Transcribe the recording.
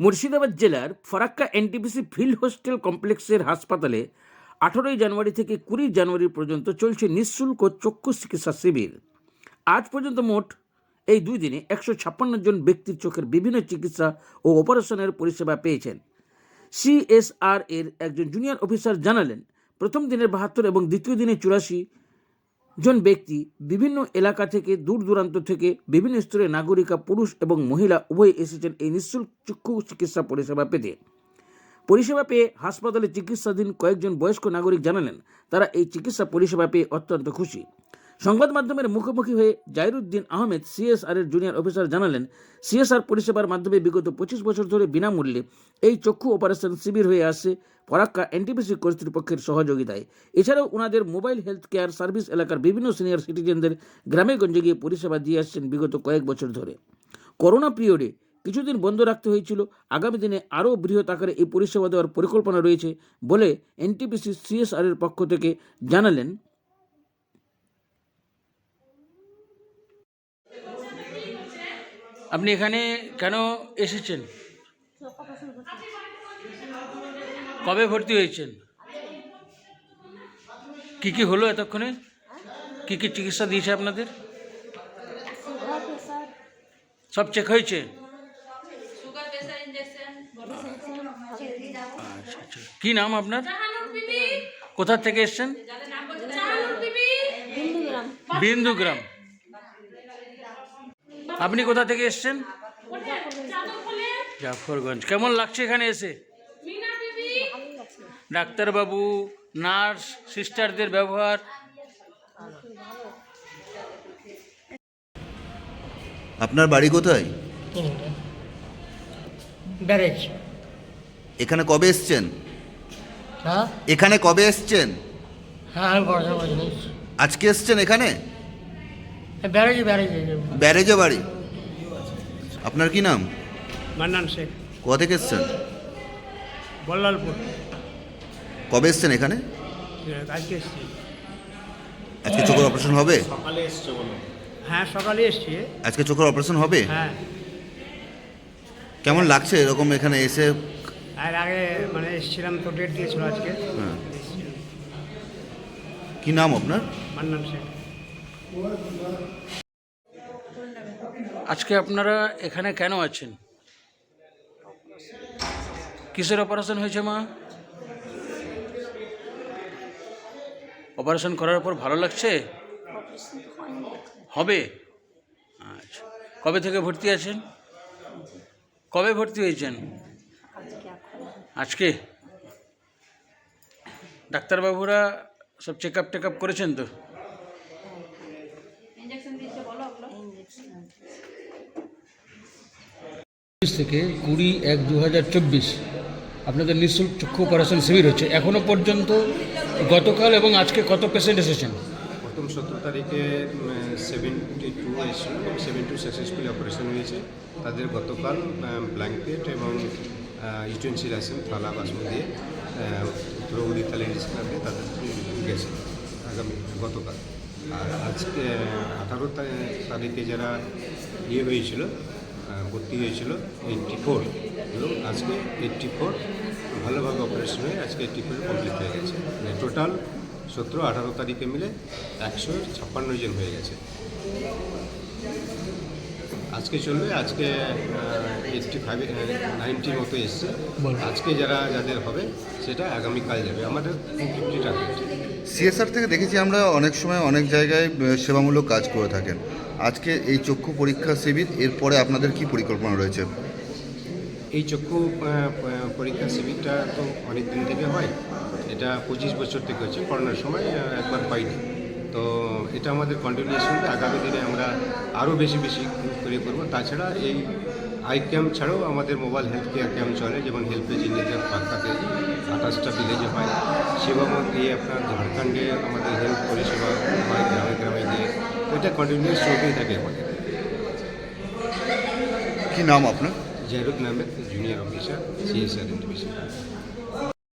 মুর্শিদাবাদ জেলার Farakka NTPC field hostel কমপ্লেক্সের হাসপাতালে আঠারোই জানুয়ারি থেকে কুড়ি জানুয়ারি পর্যন্ত চলছে নিঃশুল্ক চক্ষু চিকিৎসা শিবির। আজ পর্যন্ত মোট এই দুই দিনে একশো ছাপ্পান্ন জন ব্যক্তির চোখের বিভিন্ন চিকিৎসা ও অপারেশনের পরিষেবা পেয়েছেন। সিএসআর এর একজন জুনিয়র অফিসার জানালেন, প্রথম দিনের বাহাত্তর এবং দ্বিতীয় দিনে চুরাশি জন ব্যক্তি বিভিন্ন এলাকা থেকে, দূর দূরান্ত থেকে বিভিন্ন স্তরের নাগরিকা, পুরুষ এবং মহিলা উভয় এসেছেন এই নিঃশুল্ক চক্ষু চিকিৎসা পরিষেবা পেতে। পরিষেবা পেয়ে হাসপাতালে চিকিৎসাধীন কয়েকজন বয়স্ক নাগরিক জানালেন, তারা এই চিকিৎসা পরিষেবা পেয়ে অত্যন্ত খুশি। সংবাদ মাধ্যমের মুখোমুখি হয়ে জাইরুদ্দিন আহমেদ সিএসআর এর জুনিয়র অফিসার জানালেন, সিএসআর পরিষেবার মাধ্যমে বিগত পঁচিশ বছর ধরে বিনামূল্যে এই চক্ষু অপারেশন শিবির হয়ে আসছে ফরাক্কা এনটিপিসি কর্তৃপক্ষের সহযোগিতায়। এছাড়াও ওনাদের মোবাইল হেলথ কেয়ার সার্ভিস এলাকার বিভিন্ন সিনিয়র সিটিজেনদের গ্রামে গঞ্জে গিয়ে পরিষেবা দিয়ে আসছেন বিগত কয়েক বছর ধরে। করোনা পিরিয়ডে কিছুদিন বন্ধ রাখতে হয়েছিল, আগামী দিনে আরও বৃহৎ আকারে এই পরিষেবা দেওয়ার পরিকল্পনা রয়েছে বলে এনটিপিসি সিএসআর এর পক্ষ থেকে জানালেন। আপনি এখানে কেন এসেছেন? কবে ভর্তি হয়েছেন? কি কি হলো এতক্ষণে? কি কি চিকিৎসা দিয়েছে আপনাদের? সব চেক হয়েছে? আচ্ছা আচ্ছা কী নাম আপনার? কোথা থেকে এসছেন? বিন্দুগ্রাম। আপনি কোথা থেকে এসছেন? জাফরগঞ্জ। কেমন লাগছে এখানে এসে? মিনা বিবি ডাক্তারবাবু নার্স সিস্টারদের ব্যবহার। আপনার বাড়ি কোথায়? ব্যারেজ। এখানে কবে এসছেন? হ্যাঁ? এখানে কবে এসছেন? হ্যাঁ আজকে এসছেন এখানে? ব্যারেজে ব্যারেজে ব্যারেজে। বাড়ি? আপনার কি নাম? মান্নান শেখ। কোথা থেকে এসছেন? বল্লালপুর। কবে এসছেন এখানে? আজকে এসছি। আজকে চোখের অপারেশন হবে? হ্যাঁ সকালে এসছি। আজকে চোখের অপারেশন হবে? হ্যাঁ। কেমন লাগছে এরকম এখানে এসে? আর আগে মানে এসেছিলাম তো ডেট দিয়েছিল আজকে। হ্যাঁ। কি নাম আপনার? মান্নান শেখ। আজকে আপনারা এখানে কেন আছেন? কিসের অপারেশন হয়েছে মা? অপারেশন করার পর ভালো লাগছে? হবে? আচ্ছা। কবে থেকে ভর্তি আছেন? কবে ভর্তি হয়েছেন? আজকে। ডাক্তারবাবুরা সব চেক আপ টেক আপ করেছেন তো ইনজেকশন দিয়েছে বলো ওগুলো ইঞ্জেকশন চব্বিশ থেকে কুড়ি এক দু হাজার চব্বিশ। আপনাদের নিঃশুল্ক চক্ষু অপারেশন শিবির হচ্ছে। এখনও পর্যন্ত গতকাল এবং আজকে কত পেশেন্ট এসেছেন? প্রথম সতেরো তারিখে সেভেন্টি টু এসেছিল সেভেন টু সাকসেসফুলি অপারেশন হয়েছে। তাদের গতকাল ব্ল্যাঙ্কেট এবং ইউটেন্সিল আছেন থালা, বাসন দিয়ে রিস্কার দিয়ে তাদের গেছে আগামী গতকাল। আর আজকে আঠারো তারিখে যারা ইয়ে হয়েছিল ভর্তি হয়েছিল, এইটটি ফোর, এবং আজকে এইটটি ফোর ভালোভাবে অপারেশন হয়ে আজকে এইটটি ফোর কমপ্লিট হয়ে গেছে। মানে টোটাল সতেরো, আঠারো তারিখে মিলে একশো ছাপ্পান্ন জন হয়ে গেছে। আজকে চলবে আজকে এইটটি ফাইভ নাইনটির মতো এসছে। আজকে যারা যাদের হবে সেটা আগামীকাল যাবে। আমাদের ফিফটি টার্গেট সিএসআর থেকে দেখেছি আমরা অনেক সময় অনেক জায়গায় সেবামূলক কাজ করে থাকেন। আজকে এই চক্ষু পরীক্ষা শিবির এরপরে আপনাদের কি পরিকল্পনা রয়েছে? এই চক্ষু পরীক্ষা শিবিরটা তো অনেক দিন থেকে হয়। এটা পঁচিশ বছর থেকে হচ্ছে করোনার সময় একবার পাইনি তো এটা আমাদের কন্টিনিউশন আগামী দিনে আমরা আরও বেশি বেশি করে করব। তাছাড়া এই আই ক্যাম্প ছাড়াও আমাদের মোবাইল হেলথ কেয়ার ক্যাম্প চলে যেমন হেল্পেজ ইন্ডিয়া পাক্কাতে আঠাশটা ভিলেজে হয়। সেবামত দিয়ে আপনার ঝাড়খণ্ডে আমাদের হেলথ পরিষেবা হয় গ্রামে গ্রামে গিয়ে। এটা কন্টিনিউস চলতেই থাকে আমাদের। কি নাম আপনার? Zahirud Ahmed junior officer CSR এন্টিভিশন